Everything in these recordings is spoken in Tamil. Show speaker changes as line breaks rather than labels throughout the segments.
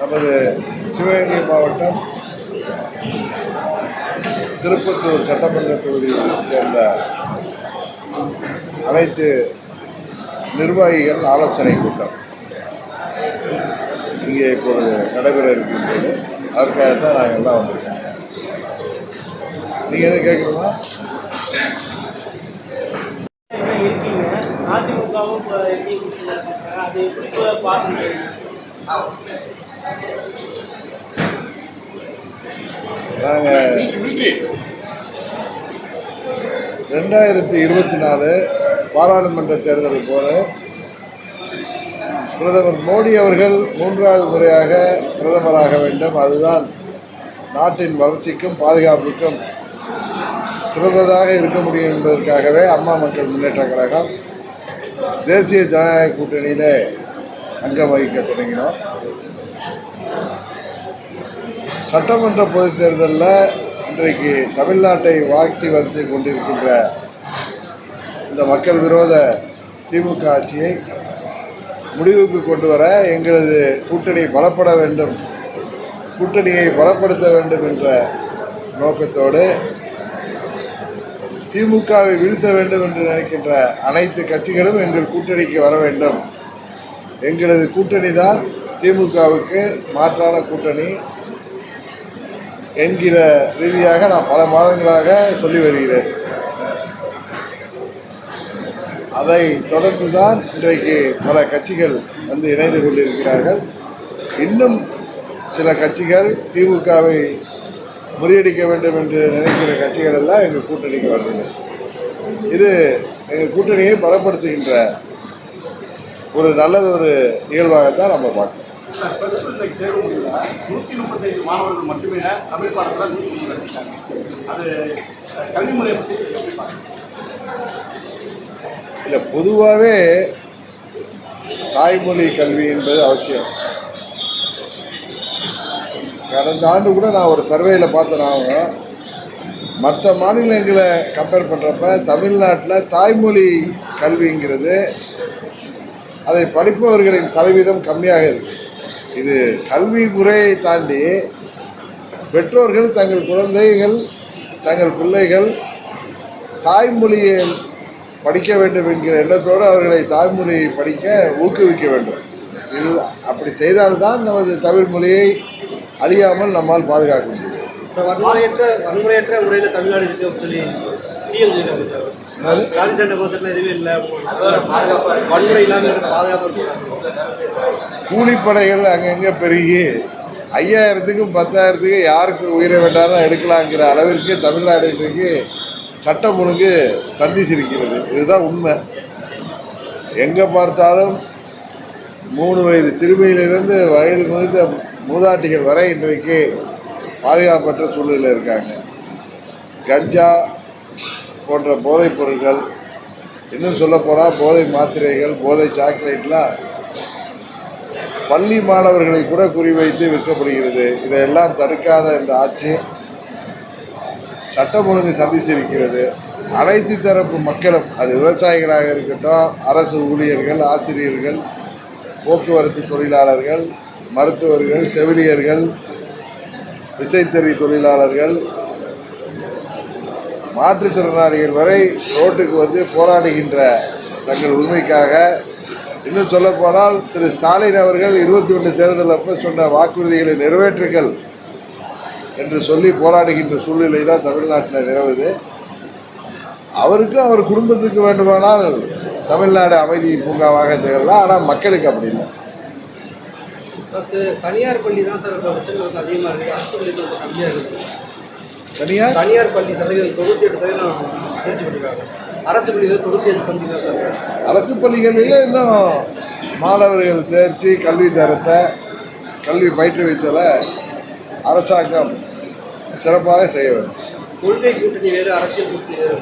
நமது சிவகங்கை மாவட்டம் திருப்பத்தூர் சட்டமன்ற தொகுதியைச் சேர்ந்த அனைத்து நிர்வாகிகள் ஆலோசனை கூட்டம் இங்கே இப்பொழுது நடைபெற இருக்கின்றது. அதற்காகத்தான் நாங்கள் எல்லாம் வந்திருக்கோம் நீங்கள் எதுவும் கேட்கணுமா?
அதிமுகவும் அது எப்படி இப்போ
நாங்கள் ரெண்டாயிரத்தி இருபத்தி நாலு பாராளுமன்ற தேர்தல் போல பிரதமர் மோடி அவர்கள் மூன்றாவது முறையாக பிரதமராக வேண்டும். அதுதான் நாட்டின் வளர்ச்சிக்கும் பாதுகாப்புக்கும் சிறந்ததாக இருக்க முடியும் என்பதற்காகவே அம்மா மக்கள் முன்னேற்ற கழகம் தேசிய ஜனநாயக கூட்டணியிலே அங்கம் வகிக்க தொடங்கினோம். சட்டமன்ற பொதுத் தேர்தலில் இன்றைக்கு தமிழ்நாட்டை வாழ்த்தி வந்து கொண்டிருக்கின்ற இந்த மக்கள் விரோத திமுக ஆட்சியை முடிவுக்கு கொண்டு வர எங்களது கூட்டணி பலப்பட வேண்டும் கூட்டணியை பலப்படுத்த வேண்டும் என்ற நோக்கத்தோடு திமுகவை வீழ்த்த வேண்டும் என்று நினைக்கின்ற அனைத்து கட்சிகளும் எங்கள் கூட்டணிக்கு வர வேண்டும். எங்களது கூட்டணி தான் திமுகவுக்கு மாற்றான கூட்டணி என்கிற ரீதியாக நான் பல மாதங்களாக சொல்லி வருகிறேன். அதை தொடர்ந்து தான் இன்றைக்கு பல கட்சிகள் வந்து இணைந்து கொண்டிருக்கிறார்கள். இன்னும் சில கட்சிகள் திமுகவை முறியடிக்க வேண்டும் என்று நினைக்கிற கட்சிகள் எல்லாம் எங்கள் கூட்டணிக்கு வருது. இது எங்கள் கூட்டணியை பலப்படுத்துகின்ற ஒரு நல்லது ஒரு நிகழ்வாகத்தான் நம்ம பார்க்கணும்
ஸ்பெஷல் இன்னைக்கு தேர்வு முடியல. நூற்றி முப்பத்தைந்து மாணவர்கள் மட்டுமே தமிழ் பாடத்தில் நூற்றி முப்பது அடிச்சாங்க. அது அஹ், கல்வி முறையை பற்றி எப்படி பார்க்குறீங்க?
இல்லை பொதுவாகவே தாய்மொழி கல்வி என்பது அவசியம். கடந்த ஆண்டு கூட நான் ஒரு சர்வேயில் பார்த்தேன் மற்ற மாநிலங்களை கம்பேர் பண்ணுறப்ப தமிழ்நாட்டில் தாய்மொழி கல்விங்கிறது அதை படிப்பவர்களின் சதவீதம் கம்மியாக இருக்கு. இது கல்வி முறையை தாண்டி பெற்றோர்கள் தங்கள் குழந்தைகள் தங்கள் பிள்ளைகள் தாய்மொழியை படிக்க வேண்டும் என்கிற எண்ணத்தோடு அவர்களை தாய்மொழியை படிக்க ஊக்குவிக்க வேண்டும். இது அப்படி செய்தால்தான் நமது தமிழ் மொழியை அழியாமல் நம்மால் பாதுகாக்க முடியும்.
வன்முறையற்ற வன்முறையற்ற முறையில் தமிழ்நாடு இருக்கு அப்படின்னு சொல்லி சிஎம் சொல்லியிருக்காங்க சார்.
என்னது?
சாதி சண்டை எதுவுமே இல்லை. வன்முறை இல்லாமல் இருக்கிற பாதுகாப்பு
கூலிப்படைகள் அங்கங்கே பெருகி ஐயாயிரத்துக்கும் பத்தாயிரத்துக்கு யாருக்கு உயிரை வேண்டாலும் எடுக்கலாங்கிற அளவிற்கு தமிழ்நாடு இன்றைக்கு சட்டம் ஒழுங்கு சந்திச்சிருக்கிறது. இதுதான் உண்மை. எங்கே பார்த்தாலும் மூணு வயது சிறுமியிலிருந்து வயது முதிர்ந்த மூதாட்டிகள் வரை இன்றைக்கு பாதுகாப்பற்ற சூழ்நிலையில் இருக்காங்க. கஞ்சா போன்ற போதைப் பொருட்கள் இன்னும் சொல்லப்போனால் போதை மாத்திரைகள் போதை சாக்லேட்லாம் பள்ளி மாணவர்களை கூட குறிவைத்து விற்கப்படுகிறது. இதையெல்லாம் தடுக்காத இந்த ஆட்சி சட்டம் ஒழுங்கு சந்திச்சிருக்கிறது அனைத்து தரப்பு மக்களும் அது விவசாயிகளாக இருக்கட்டும் அரசு ஊழியர்கள் ஆசிரியர்கள் போக்குவரத்து தொழிலாளர்கள் மருத்துவர்கள் செவிலியர்கள் விசைத்தறி தொழிலாளர்கள் மாற்றுத்திறனாளிகள் வரை ரோட்டுக்கு வந்து போராடுகின்ற தங்கள் உரிமைக்காக இன்னும் சொல்லப்போனால் திரு ஸ்டாலின் அவர்கள் இருபத்தி ஒன்று தேர்தல் அப்போ சொன்ன வாக்குறுதிகளை நிறைவேற்றுங்கள் என்று சொல்லி போராடுகின்ற சூழ்நிலை தான் தமிழ்நாட்டில் நிலவுது. அவருக்கும் அவர் குடும்பத்துக்கு வேண்டுமானால் தமிழ்நாடு அமைதி பூங்காவாக திகழலாம். ஆனால் மக்களுக்கு அப்படி இல்லை.
சார் து- தனியார் பள்ளி தான் சார் இப்போ ரிசல்ட் வந்து அதிகமாக இருக்குது அரசு பள்ளி கொஞ்சம் கம்மியாக இருக்குது
தனியார்?
தனியார் பள்ளி சதவீதம் தொண்ணூற்றி எட்டு சதவீதம் தேர்ச்சி பெற்றிருக்காங்க அரசு பள்ளி வந்து தொண்ணூற்றி ஏழு சதவீதம் தான் சார்.
அரசு பள்ளிகளில் இன்னும் மாணவர்கள் தேர்ச்சி கல்வி தரத்தை கல்வி பயிற்றுவித்தலை அரசாங்கம் சிறப்பாக செய்ய வேண்டும்.
கொள்கை கூட்டணி வேறு அரசியல் கூட்டணி வேறு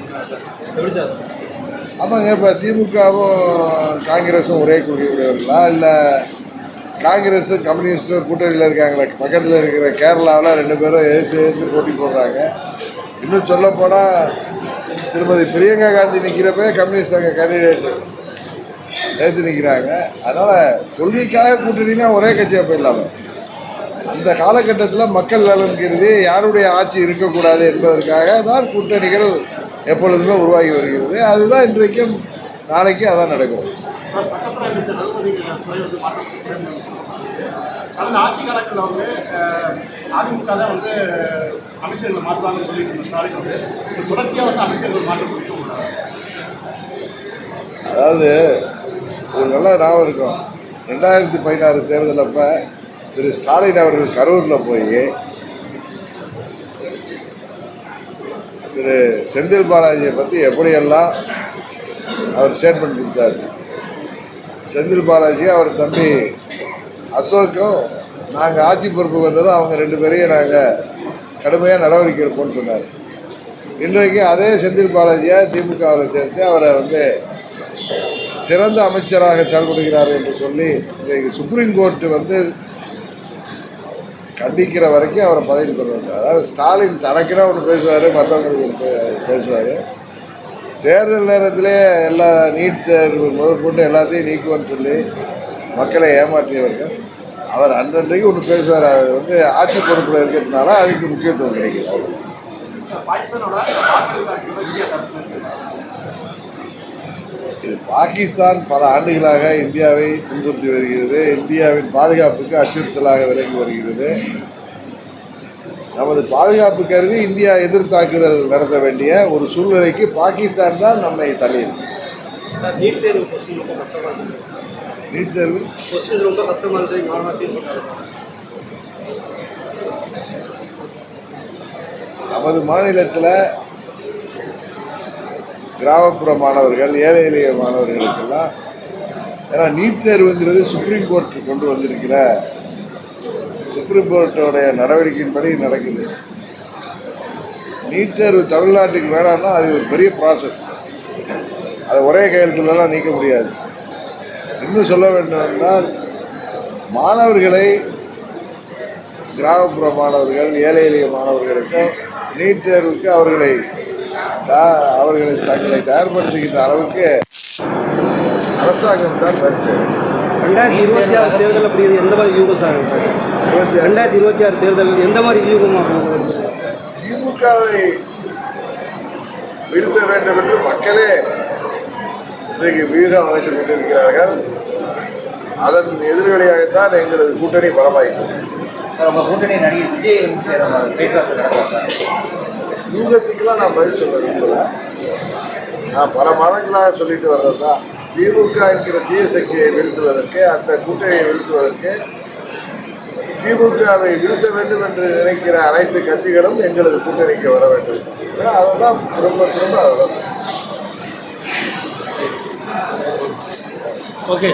எப்படி சார்?
ஆமாங்க இப்போ திமுகவும் காங்கிரஸும் ஒரே கொள்கை உடையவர்களா? இல்லை காங்கிரஸும் கம்யூனிஸ்டும் கூட்டணியில் இருக்காங்களே. பக்கத்தில் இருக்கிற கேரளாவில் ரெண்டு பேரும் எதிர்த்து எதிர்த்து போட்டி போடுறாங்க. இன்னும் சொல்லப்போனால் திருமதி பிரியங்கா காந்தி நிற்கிறப்ப கம்யூனிஸ்ட் அங்கே கேண்டிடேட் எதிர்த்து நிற்கிறாங்க அதனால் கொள்கைக்காக கூட்டணினா ஒரே கட்சியாக போயிடலாம். அந்த காலகட்டத்தில் மக்கள் நலன் கருதி யாருடைய ஆட்சி இருக்கக்கூடாது என்பதற்காக தான் கூட்டணிகள் எப்பொழுதுமே உருவாகி வருகிறது. அதுதான் இன்றைக்கும் நாளைக்கும் அதான் நடக்கும். அதாவது ஒரு நல்ல ஞாபகம் இருக்கும். ரெண்டாயிரத்தி பதினாறு தேர்தல் அப்போ திரு ஸ்டாலின் அவர்கள் கரூரில் போய் திரு செந்தில் பாலாஜியை பற்றி எப்படியெல்லாம் அவர் ஸ்டேட்மெண்ட் கொடுத்தார். செந்தில் பாலாஜி அவர் தம்பி அசோக்கும் நாங்கள் ஆட்சி பொறுப்பு வந்ததும் அவங்க ரெண்டு பேரையும் நாங்கள் கடுமையாக நடவடிக்கை எடுப்போம்னு சொன்னார். இன்றைக்கு அதே செந்தில் பாலாஜியை திமுகவில் சேர்த்து அவரை வந்து சிறந்த அமைச்சராக செயல்படுகிறார் என்று சொல்லி இன்றைக்கு சுப்ரீம் கோர்ட்டு வந்து கண்டிக்கிற வரைக்கும் அவரை பதவி கொண்டு அதாவது ஸ்டாலின் தனக்குனா ஒன்று பேசுவார் மற்றவங்களுக்கு ஒன்று பேசுவார். தேர்தல் நேரத்திலே எல்லா நீட் தேர்வு முதற்கொண்டு எல்லாத்தையும் நீக்குவேன்னு சொல்லி மக்களை ஏமாற்றியவர்கள். அவர் அன்றன்றைக்கு ஒன்று பேசுவார். அது வந்து ஆட்சி பொறுப்பில் இருக்கிறதுனால அதுக்கு முக்கியத்துவம் கிடைக்குது இது பாகிஸ்தான் பல ஆண்டுகளாக இந்தியாவை துன்புறுத்தி வருகிறது. இந்தியாவின் பாதுகாப்புக்கு அச்சுறுத்தலாக விளங்கி வருகிறது. நமது பாதுகாப்பு கருதி இந்தியா எதிர் தாக்குதல் நடத்த வேண்டிய ஒரு சூழ்நிலைக்கு பாகிஸ்தான் தான் நம்மை தள்ளியிருக்கு
நீட் தேர்வு ரொம்ப கஷ்டமாக இருக்குது
நீட் தேர்வு?
கொஸ்டின்ஸ் ரொம்ப கஷ்டமாக இருக்குது மாணவர்
நமது மாநிலத்தில் கிராமப்புற மாணவர்கள் ஏழை எளிய மாணவர்களுக்கெல்லாம் ஏன்னா நீட் தேர்வுங்கிறது சுப்ரீம் கோர்ட் கொண்டு வந்திருக்கிற சுப்ரீம் கோர்ட்டோடைய நடவடிக்கையின்படி நடக்குது. நீட் தேர்வு தமிழ்நாட்டுக்கு வேணாம்னா அது ஒரு பெரிய ப்ராசஸ் அதை ஒரே கையெழுத்துலலாம் நீக்க முடியாது. இன்னும் சொல்ல வேண்டும் என்றால் மாணவர்களை கிராமப்புற மாணவர்கள் ஏழை எளிய மாணவர்களுக்கும் நீட் தேர்வுக்கு அவர்களை தா- அவர்களை தங்களை தயார்படுத்துகின்ற அளவுக்கு அரசாங்கம் தான் பரிசு
ரெண்டாயிரத்தி இருபத்தி ஆறு தேர்தல் அப்படிங்கிறது எந்த மாதிரி யூகம் சார்? ரெண்டாயிரத்தி இருபத்தி ஆறு தேர்தல் எந்த மாதிரி யூகமாக
திமுகவை வீழ்த்த வேண்டும் என்று மக்களே இன்றைக்கு வியூகம் அமைத்துக் கொண்டிருக்கிறார்கள். அதன் எதிர்வலியாகத்தான் எங்களது கூட்டணி பலமாயிற்று.
சார் உங்கள் கூட்டணி நடிகர் விஜய் பேச்சுவார்த்தை நடக்கும் சார்.
யூகத்துக்கெல்லாம் நான் பதில் சொல்ல விரும்பல நான் பல மாதங்களாக சொல்லிட்டு வர்றது தான் திமுக என்கிற தீய சக்தியை வீழ்த்துவதற்கு அந்த கூட்டணியை வீழ்த்துவதற்கு திமுகவை வீழ்த்த வேண்டும் என்று நினைக்கிற அனைத்து கட்சிகளும் எங்களது கூட்டணிக்கு வர வேண்டும். அதை தான் திரும்ப திரும்ப அதெல்லாம்.
ஓகே